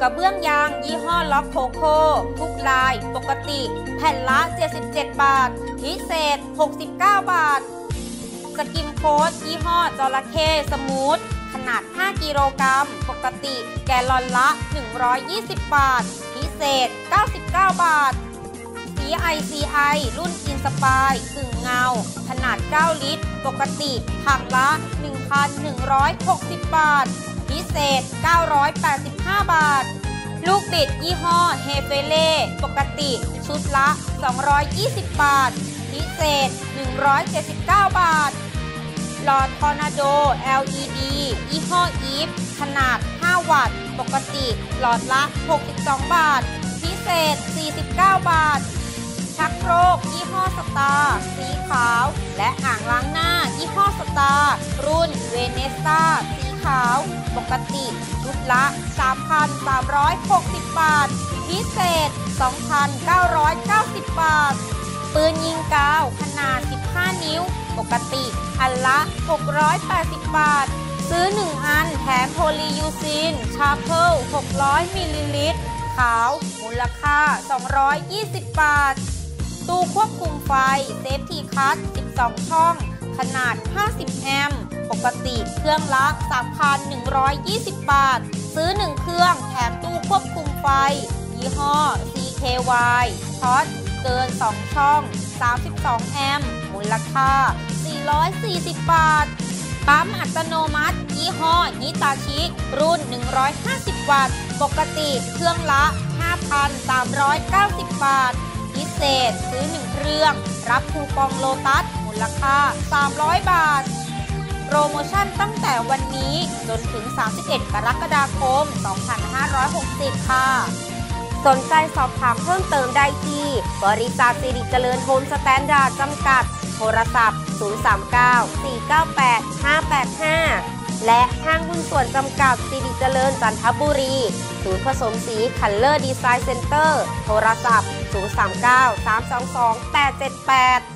กระเบื้องยางยี่ห้อล็อกโคโค่ทุกลายปกติ แผ่นละ 77 บาท พิเศษ 69 บาท สกิมโค้ดยี่ห้อจระเข้สมูท ขนาด 5 กิโลกรัม ปกติ แกลลอนละ 120 บาท พิเศษ 99 บาทสี ICI รุ่นอินสปายกึ่งเงา ขนาด 9 ลิตร ปกติถังละ 1,160 บาท พิเศษ 985 บาท ลูกบิดยี่ห้อเฮเฟเล่ปกติ ชุดละ 220 บาท พิเศษ 179 บาท หลอดทอร์นาโด LED ยี่ห้ออีฟขนาด 5 วัตต์ ปกติ หลอดละ 62 บาท พิเศษ 49 บาทชักโครกยี่ห้อสตาร์สีขาว และอ่างล้างหน้ายี่ห้อสตาร์รุ่นเวเนซ่าสี ขาว ปกติชุดละ 3,360 บาท พิเศษ 2,990 บาท ปืนยิงกาวขนาด 15 นิ้ว ปกติอันละ 680 บาท ซื้อ 1 อันแถมโพลียูซิน ชาเพิล600 มิลลิลิตร ขาว มูลค่า 220 บาท ตู้ควบคุมไฟ เซฟทีคัท12 ช่อง ขนาด 50 แอมป์ ปกติเครื่องละ 3,120 บาท ซื้อ 1 เครื่องแถมตู้ควบคุมไฟ ยี่ห้อ CKY ช็อตเกิน 2 ช่อง 32 แอมป์ มูลค่า 440 บาท ปั๊มอัตโนมัติ ยี่ห้อนิตาชิรุ่น 150 วัตต์ ปกติเครื่องละ 5,390 บาท พิเศษซื้อ 1 เครื่อง รับคูปองโลตัส มูลค่า 300 บาท โปรโมชั่นตั้งแต่วันนี้จนถึง 31 กรกฎาคม 2560 ค่ะ สนใจสอบถามเพิ่มเติมได้ที่ บริษัทสิริเจริญโฮมสแตนดาร์ดจำกัด โทรศัพท์ 039 498 585และห้างหุ้นส่วนจำกัดสิริเจริญจันทบุรี ศูนย์ผสมสีคัลเลอร์ดีไซน์เซ็นเตอร์ โทรศัพท์ 039 322 878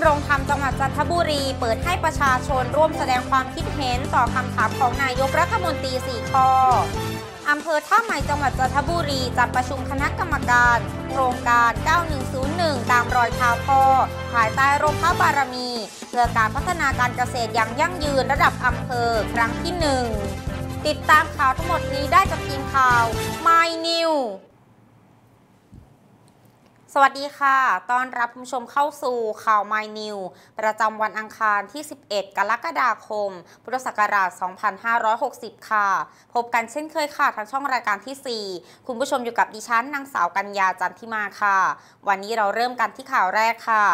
ำรงธรรมจังหวัดจันทบุรี เปิดให้ประชาชนร่วมแสดงความคิดเห็นต่อคำถามของนายกรัฐมนตรี 4 ข้ออำเภอท่าใหม่จังหวัดจันทบุรีจัดประชุมคณะกรรมการ โครงการ 9101 ตามรอยเท้าพ่อ ภายใต้ร่มพระบารมีเพื่อการพัฒนาการเกษตรอย่างยั่งยืนระดับอำเภอครั้งที่ 1 ติดตามข่าวทั้งหมดนี้ได้จากทีมข่าว My New สวัสดีค่ะ ต้อนรับคุณผู้ชมเข้าสู่ข่าว My New ประจำวันอังคารที่ 11 กรกฎาคม พุทธศักราช 2560 ค่ะ พบกันเช่นเคยค่ะทางช่องรายการที่ 4 คุณผู้ชมอยู่กับดิฉันนางสาวกัญญาจันทิมาค่ะ วันนี้เราเริ่มกันที่ข่าวแรกค่ะ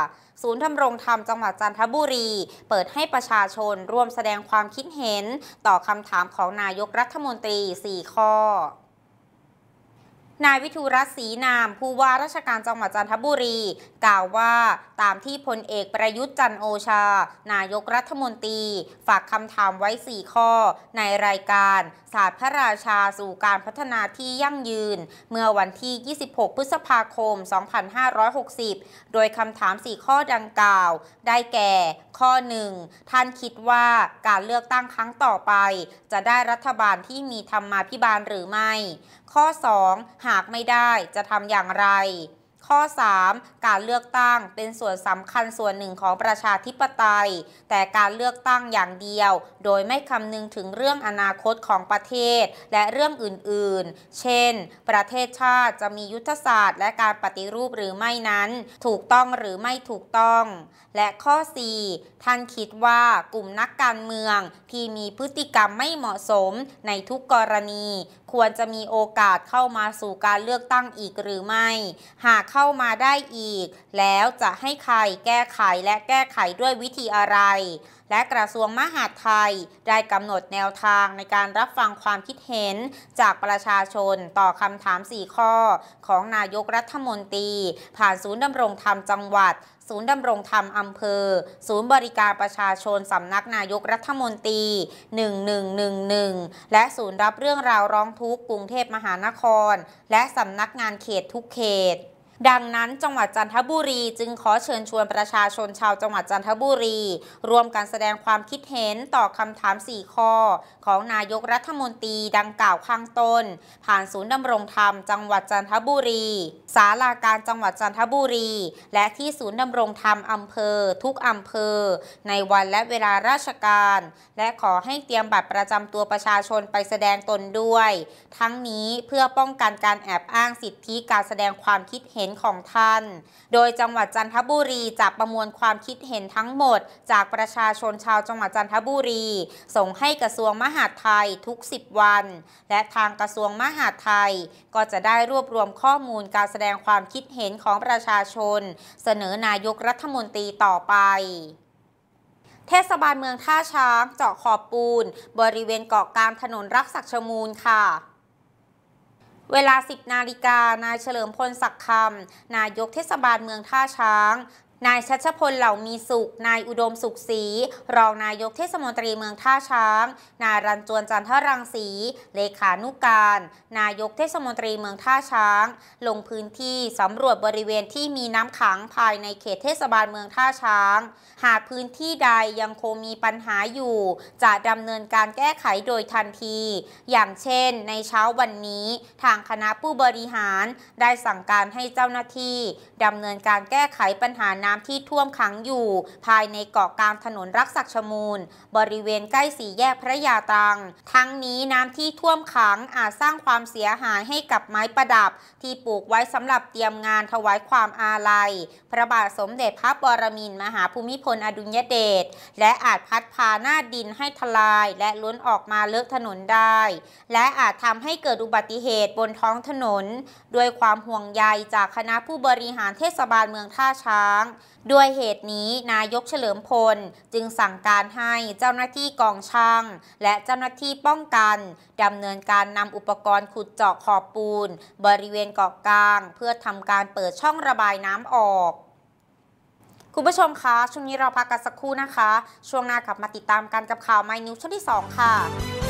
ศูนย์ดำรงธรรมจังหวัดจันทบุรี เปิดให้ประชาชนร่วมแสดงความคิดเห็น ต่อคำถามของนายกรัฐมนตรี 4 ข้อ นายวิทูรัศรีนาม ผู้ว่าราชการจังหวัดจันทบุรี กล่าวว่าตามที่พลเอกประยุทธ์จันโอชา นายกรัฐมนตรี ฝากคำถามไว้ 4 ข้อ ในรายการศาสตร์พระราชาสู่การพัฒนาที่ยั่งยืน เมื่อวันที่ 26 พฤษภาคม 2560 โดยคำถาม 4 ข้อดังกล่าว ได้แก่ ข้อ 1 ท่านคิดว่าการเลือกตั้งครั้งต่อไป จะได้รัฐบาลที่มีธรรมาภิบาลหรือไม่ ข้อ 2 หากไม่ได้จะทำอย่างไร ข้อ 3 การเลือกตั้งเป็นส่วนสำคัญส่วนหนึ่งของประชาธิปไตย แต่การเลือกตั้งอย่างเดียว โดยไม่คำนึงถึงเรื่องอนาคตของประเทศและเรื่องอื่นๆ เช่น ประเทศชาติจะมียุทธศาสตร์ และการปฏิรูปหรือไม่นั้น ถูกต้องหรือไม่ถูกต้อง และข้อ 4 ท่านคิดว่ากลุ่มนักการเมืองที่มีพฤติกรรมไม่เหมาะสมในทุกกรณี ควรจะมีโอกาสเข้ามาสู่การเลือกตั้งอีกหรือไม่ หากเข้ามาได้อีก แล้วจะให้ใครแก้ไขและแก้ไขด้วยวิธีอะไร และกระทรวงมหาดไทยได้กำหนดแนวทางในการรับฟังความคิดเห็นจากประชาชนต่อคำถาม 4 ข้อ ของนายกรัฐมนตรี ผ่านศูนย์ดำรงธรรมจังหวัด ศูนย์ดำรงธรรมอำเภอ ศูนย์บริการประชาชนสำนักนายกรัฐมนตรี 1111 และศูนย์รับเรื่องราวร้องทุกข์กรุงเทพมหานคร และสำนักงานเขตทุกเขต ดังนั้นจังหวัดจันทบุรีจึงขอเชิญชวนประชาชนชาวจังหวัดจันทบุรีร่วมกันแสดงความคิดเห็นต่อคำถาม 4 ข้อ ของนายกรัฐมนตรีดังกล่าวข้างต้น ผ่านศูนย์ดำรงธรรม จังหวัดจันทบุรีศาลาการจังหวัดจันทบุรี และที่ศูนย์ดำรงธรรมอำเภอ ทุกอำเภอ ในวันและเวลาราชการ และขอให้เตรียมบัตรประจำตัวประชาชนไปแสดงตนด้วย ทั้งนี้เพื่อป้องกันการแอบอ้างสิทธิการแสดงความคิดเห็นของท่าน โดยจังหวัดจันทบุรีจะประมวลความคิดเห็นทั้งหมด จากประชาชนชาวจังหวัดจันทบุรี ส่งให้กระทรวงมหาดไทยทุก 10 วัน และทางกระทรวงมหาดไทย ก็จะได้รวบรวมข้อมูลการแสดงความคิดเห็นของประชาชน เสนอนายกรัฐมนตรีต่อไปเทศบาลเมืองท่าช้างเจาะขอบปูน บริเวณเกาะกลางถนนรักศักชมูลค่ะ เวลา 10 นาฬิกานายเฉลิมพลศักดิ์คำนายกเทศบาลเมืองท่าช้าง นายชัชพลเหล่ามีสุข นายอุดมสุขศรีรองนายกเทศมนตรีเมืองท่าช้าง นายรันจวนจันทรังสี เลขานุการ นายกเทศมนตรีเมืองท่าช้าง ลงพื้นที่สำรวจบริเวณที่มีน้ำขังภายในเขตเทศบาลเมืองท่าช้าง หากพื้นที่ใดยังคงมีปัญหาอยู่ จะดำเนินการแก้ไขโดยทันที อย่างเช่น ในเช้าวันนี้ ทางคณะผู้บริหารได้สั่งการให้เจ้าหน้าที่ดำเนินการแก้ไขปัญหาน้ำ้ำที่ท่วมขังอยู่ ภายในเกาะกลางถนนรักศักชมูล บริเวณใกล้สี่แยกพระยาตรัง ทั้งนี้น้ำที่ท่วมขังอาจสร้างความเสียหายให้กับไม้ประดับ ที่ปลูกไว้สำหรับเตรียมงานถวายความอาลัย พระบาทสมเด็จพระบรมินทรมหาภูมิพลอดุลยเดชและอาจพัดพาหน้าดินให้ทลาย และล้นออกมาเลอะถนนได้ และอาจทำให้เกิดอุบัติเหตุบนท้องถนน ด้วยความห่วงใยจากคณะผู้บริหารเทศบาลเมืองท่าช้างด้วยเหตุนี้นายกเฉลิมพลจึงสั่งการให้เจ้าหน้าที่กองช่าง และเจ้าหน้าที่ป้องกันดำเนินการนำอุปกรณ์ขุดเจาะขอบปูน บริเวณเกาะกลาง เพื่อทำการเปิดช่องระบายน้ำออกคุณผู้ชมคะ ช่วงนี้เราพักกันสักครู่นะคะ ช่วงหน้ากลับมาติดตามกันกับข่าวไมนิวช่วงที่ 2 ค่ะ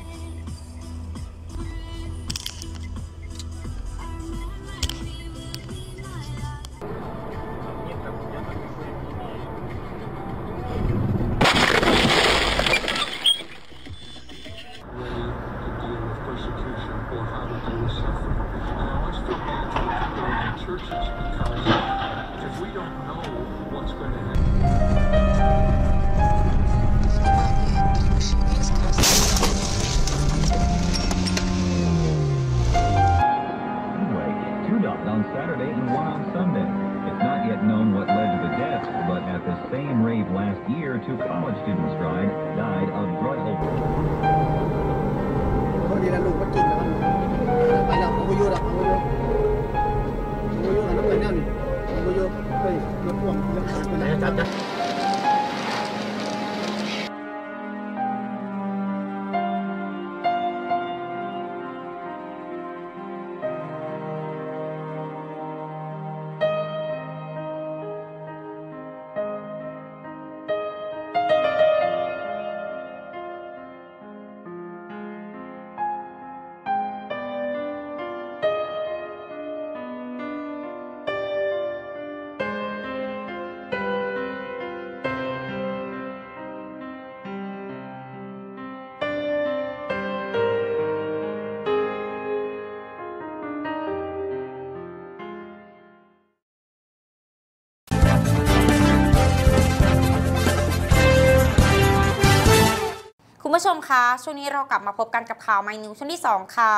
ผู้ชมคะ ช่วงนี้เรากลับมาพบกันกับข่าวไมนิวช่วงที่ 2 ค่ะ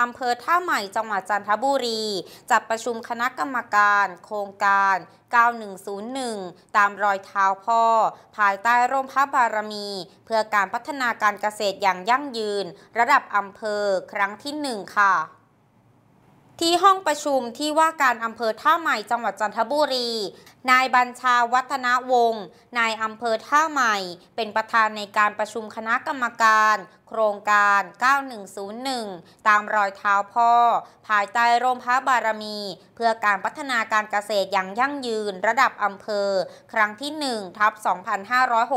อำเภอท่าใหม่จังหวัดจันทบุรี จัดประชุมคณะกรรมการ โครงการ 9101 ตามรอยเท้าพ่อ ภายใต้ร่มพระบารมี เพื่อการพัฒนาการเกษตรอย่างยั่งยืน ระดับอำเภอครั้งที่ 1 ค่ะ ที่ห้องประชุมที่ว่าการอำเภอท่าใหม่จังหวัดจันทบุรี นายบัญชาวัฒนวงศ์ นายอำเภอท่าใหม่ เป็นประธานในการประชุมคณะกรรมการ ครงการ 9101 ตามรอยเท้าพ่อ ภายใต้ร่มพระบารมี เพื่อการพัฒนาการเกษตรอย่างยั่งยืนระดับอำเภอ ครั้งที่ 1 ทับ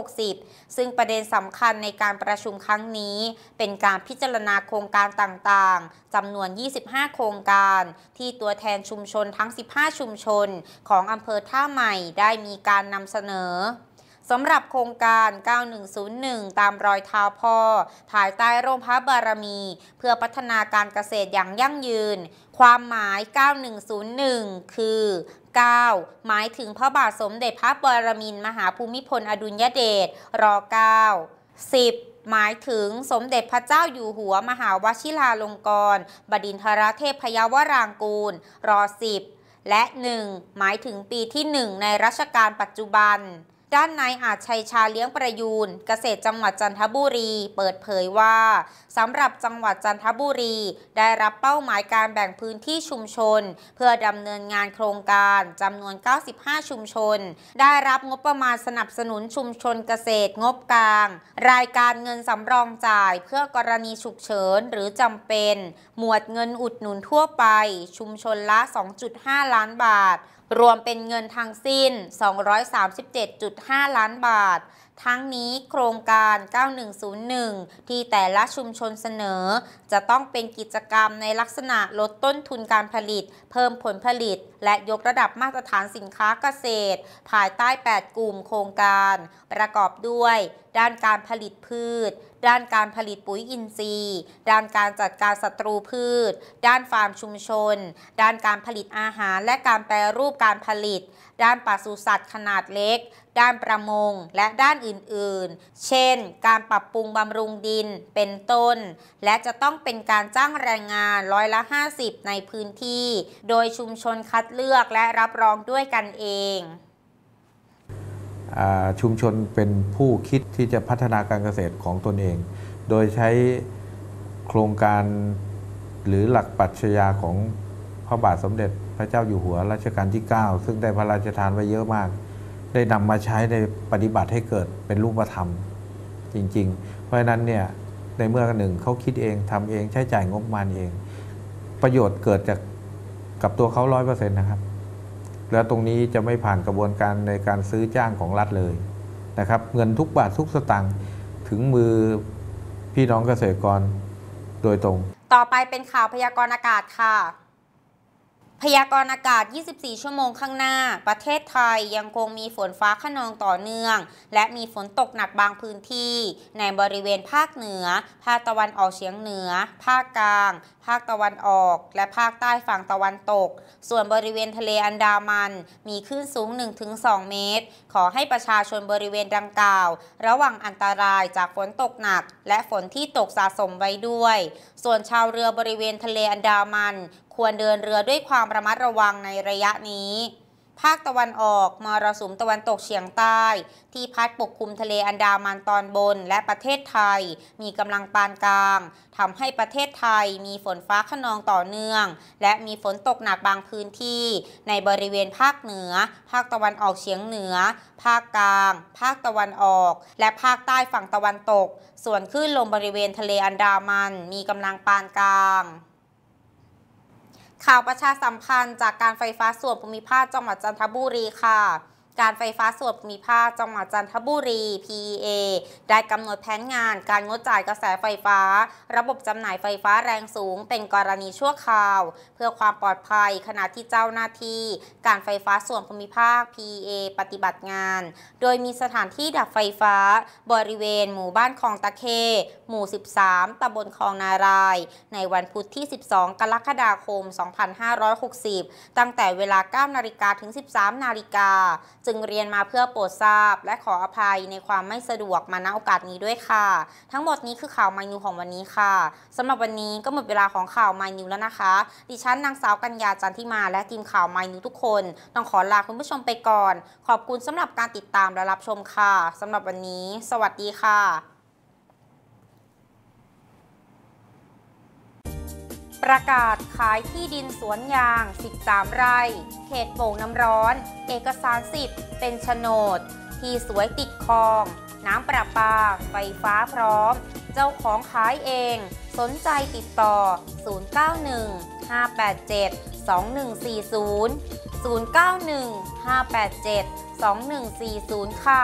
2560 ซึ่งประเด็นสำคัญในการประชุมครั้งนี้ เป็นการพิจารณาโครงการต่างๆจำนวน 25 โครงการ ที่ตัวแทนชุมชนทั้ง 15 ชุมชน ของอำเภอท่าใหม่ได้มีการนำเสนอ สำหรับโครงการ 9101 ตามรอยเท้าพ่อ ภายใต้ร่มพระบารมี เพื่อพัฒนาการเกษตรอย่างยั่งยืน ความหมาย 9101 คือ 9 หมายถึงพระบาทสมเด็จพระบรมินมหาภูมิพลอดุลยเดช ร 9 10หมายถึงสมเด็จพระเจ้าอยู่หัวมหาวชิราลงกรณบดินทรเทพพยวรางกูลร10และ 1 หมายถึงปีที่ 1 ในรัชกาลปัจจุบัน ด้านนายอาจชัยชาเลี้ยงประยูนเกษตรจังหวัดจันทบุรี เปิดเผยว่าสำหรับจังหวัดจันทบุรี ได้รับเป้าหมายการแบ่งพื้นที่ชุมชน เพื่อดำเนินงานโครงการจำนวน 95 ชุมชน ได้รับงบประมาณสนับสนุนชุมชนเกษตรงบกลาง รายการเงินสำรองจ่ายเพื่อกรณีฉุกเฉินหรือจำเป็น หมวดเงินอุดหนุนทั่วไป ชุมชนละ 2.5 ล้านบาทรวมเป็นเงินทั้งสิ้น 237.5 ล้านบาททั้งนี้โครงการ 9101 ที่แต่ละชุมชนเสนอ จะต้องเป็นกิจกรรมในลักษณะลดต้นทุนการผลิต เพิ่มผลผลิต และยกระดับมาตรฐานสินค้าเกษตร ภายใต้ 8 กลุ่มโครงการ ประกอบด้วย ด้านการผลิตพืช ด้านการผลิตปุ๋ยอินทรีย์ ด้านการจัดการศัตรูพืช ด้านฟาร์มชุมชน ด้านการผลิตอาหารและการแปรรูปการผลิต ด้านปศุสัตว์ขนาดเล็ก ด้านประมง และด้านอื่นๆ เช่น การปรับปรุงบำรุงดินเป็นต้น และจะต้องเป็นการจ้างแรงงานร้อยละ 50 ในพื้นที่ โดยชุมชนคัดเลือกและรับรองด้วยกันเองอชุมชนเป็นผู้คิดที่จะพัฒนาการเกษตรของตนเอง โดยใช้โครงการหรือหลักปรัชญาของพระบาทสมเด็จพระเจ้าอยู่หัวรัชกาลที่ 9 ซึ่งได้พระราชทานไว้เยอะมาก ได้นำมาใช้ในปฏิบัติให้เกิดเป็นรูปธรรมจริง ๆ เพราะฉะนั้นเนี่ยในเมื่อหนึ่งเขาคิดเองทำเองใช้จ่ายงบประมาณเอง ประโยชน์เกิดจากกับตัวเขาร้อยเปอร์เซ็นต์นะครับ แล้วตรงนี้จะไม่ผ่านกระบวนการในการซื้อจ้างของรัฐเลยนะครับ เงินทุกบาททุกสตางค์ถึงมือพี่น้องเกษตรกรโดยตรง ต่อไปเป็นข่าวพยากรณ์อากาศค่ะ พยากรณ์อากาศ 24 ชั่วโมงข้างหน้า ประเทศไทยยังคงมีฝนฟ้าขนองต่อเนื่อง และมีฝนตกหนักบางพื้นที่ ในบริเวณภาคเหนือ ภาคตะวันออกเฉียงเหนือ ภาคกลาง ภาคตะวันออก และภาคใต้ฝั่งตะวันตก ส่วนบริเวณทะเลอันดามัน มีคลื่นสูง 1-2 เมตร ขอให้ประชาชนบริเวณดังกล่าว ระวังอันตรายจากฝนตกหนัก และฝนที่ตกสะสมไว้ด้วย ส่วนชาวเรือบริเวณทะเลอันดามัน ควรเดินเรือด้วยความระมัดระวังในระยะนี้ ภาคตะวันออกมรสุมตะวันตกเฉียงใต้ ที่พัดปกคลุมทะเลอันดามันตอนบนและประเทศไทย มีกำลังปานกลางทำให้ประเทศไทยมีฝนฟ้าขนองต่อเนื่อง และมีฝนตกหนักบางพื้นที่ ในบริเวณภาคเหนือ ภาคตะวันออกเฉียงเหนือ ภาคกลาง ภาคตะวันออก และภาคใต้ฝั่งตะวันตก ส่วนคลื่นลมบริเวณทะเลอันดามัน มีกำลังปานกลาง ข่าวประชาสัมพันธ์จากการไฟฟ้าส่วนภูมิภาคจังหวัดจันทบุรีค่ะ การไฟฟ้าส่วนภูมิภาคจังหวัดจันทบุรี PEA ได้กำหนดแผนงานการงดจ่ายกระแสไฟฟ้า ระบบจำหน่ายไฟฟ้าแรงสูง เป็นกรณีชั่วคราว เพื่อความปลอดภัยขณะที่เจ้าหน้าที่ การไฟฟ้าส่วนภูมิภาค PEA ปฏิบัติงาน โดยมีสถานที่ดับไฟฟ้า บริเวณหมู่บ้านคลองตะเค หมู่ 13 ตำบลคลองนาราย ในวันพุธที่ 12 กรกฎาคม 2560 ตั้งแต่เวลา 9 นาฬิกาถึง 13 นาฬิกาจึงเรียนมาเพื่อโปรดทราบ และขออภัยในความไม่สะดวกมาณโอกาสนี้ด้วยค่ะ ทั้งหมดนี้คือข่าวมนิวของวันนี้ค่ะสำหรับวันนี้ก็หมดเวลาของข่าวมนิวแล้วนะคะ ดิฉันนางสาวกัญญาจันทิมาและทีมข่าวมนิวทุกคน ต้องขอลาคุณผู้ชมไปก่อน ขอบคุณสำหรับการติดตามและรับชมค่ะสำหรับวันนี้ สวัสดีค่ะ ประกาศขายที่ดินสวนยาง 13 ไร่ เขตโป่งน้ำร้อน เอกสารสิทธิ์เป็นโฉนด ที่สวยติดคลอง น้ำประปา ไฟฟ้าพร้อม เจ้าของขายเอง สนใจติดต่อ 091 587 2140 091 587 2140 ค่ะ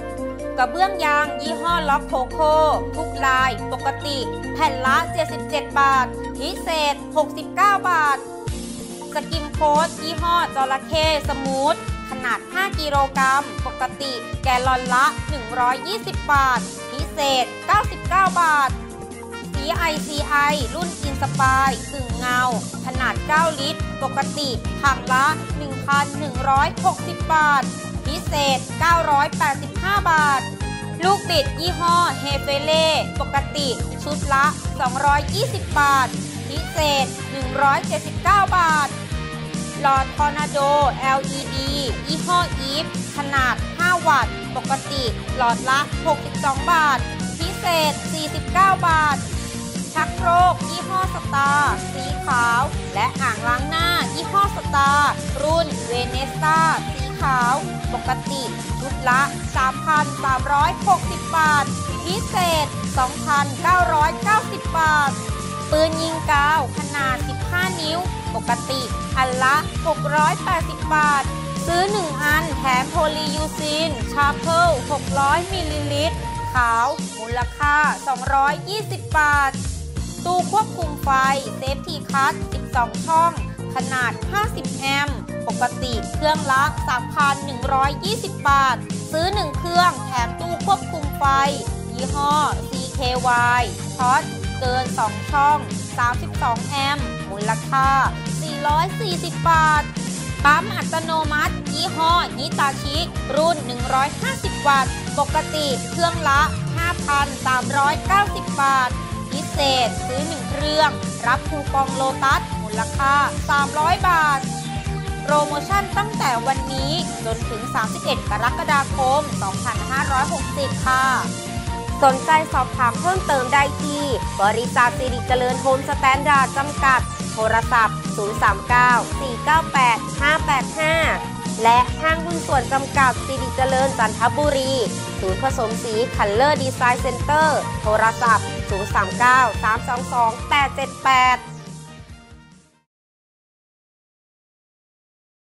กระเบื้องยางยี่ห้อล็อกโคโค่ทุกลาย ปกติ แผ่นละ 77 บาท พิเศษ 69 บาท สกิมโค้ดยี่ห้อจระเข้สมูท ขนาด 5 กิโลกรัม ปกติ แกลลอนละ 120 บาท พิเศษ 99 บาทสี PICI รุ่นอินสปายกึ่งเงา ขนาด 9 ลิตร ปกติถังละ 1,160 บาท พิเศษ 985 บาท ลูกบิดยี่ห้อเฮเฟเล่ปกติ ชุดละ 220 บาท พิเศษ 179 บาท หลอดทอร์นาโด LED ยี่ห้ออีฟขนาด 5 วัตต์ ปกติ หลอดละ 62 บาท พิเศษ 49 บาทชักโครกยี่ห้อสตาร์สีขาว และอ่างล้างหน้ายี่ห้อสตาร์รุ่นเวเนสตาสี ขาว ปกติชุดละ 3,360 บาท พิเศษ 2,990 บาท ปืนยิงกาวขนาด 15 นิ้ว ปกติอันละ 680 บาท ซื้อ 1 อันแถมโพลียูซิน ชาเพิล600 มิลลิลิตร ขาว มูลค่า 220 บาท ตู้ควบคุมไฟ เซฟทีคัท12 ช่อง ขนาด 50 แอมป์ ปกติเครื่องละ 3,120 บาท ซื้อ 1 เครื่องแถมตู้ควบคุมไฟ ยี่ห้อ CKY ช็อตเกิน 2 ช่อง 32 แอมป์ มูลค่า 440 บาท ปั๊มอัตโนมัติ ยี่ห้อนิตาชิรุ่น 150 วัตต์ ปกติเครื่องละ 5,390 บาท พิเศษซื้อ 1 เครื่อง รับคูปองโลตัส มูลค่า 300 บาท โปรโมชั่นตั้งแต่วันนี้จนถึง 31 กรกฎาคม 2560 ค่ะ สนใจสอบถามเพิ่มเติมได้ที่ บริษัทสิริเจริญโฮมสแตนดาร์ดจำกัด โทรศัพท์ 039 498 585และห้างหุ้นส่วนจำกัดสิริเจริญจันทบุรี ศูนย์ผสมสีคัลเลอร์ดีไซน์เซ็นเตอร์ โทรศัพท์ 039 322 878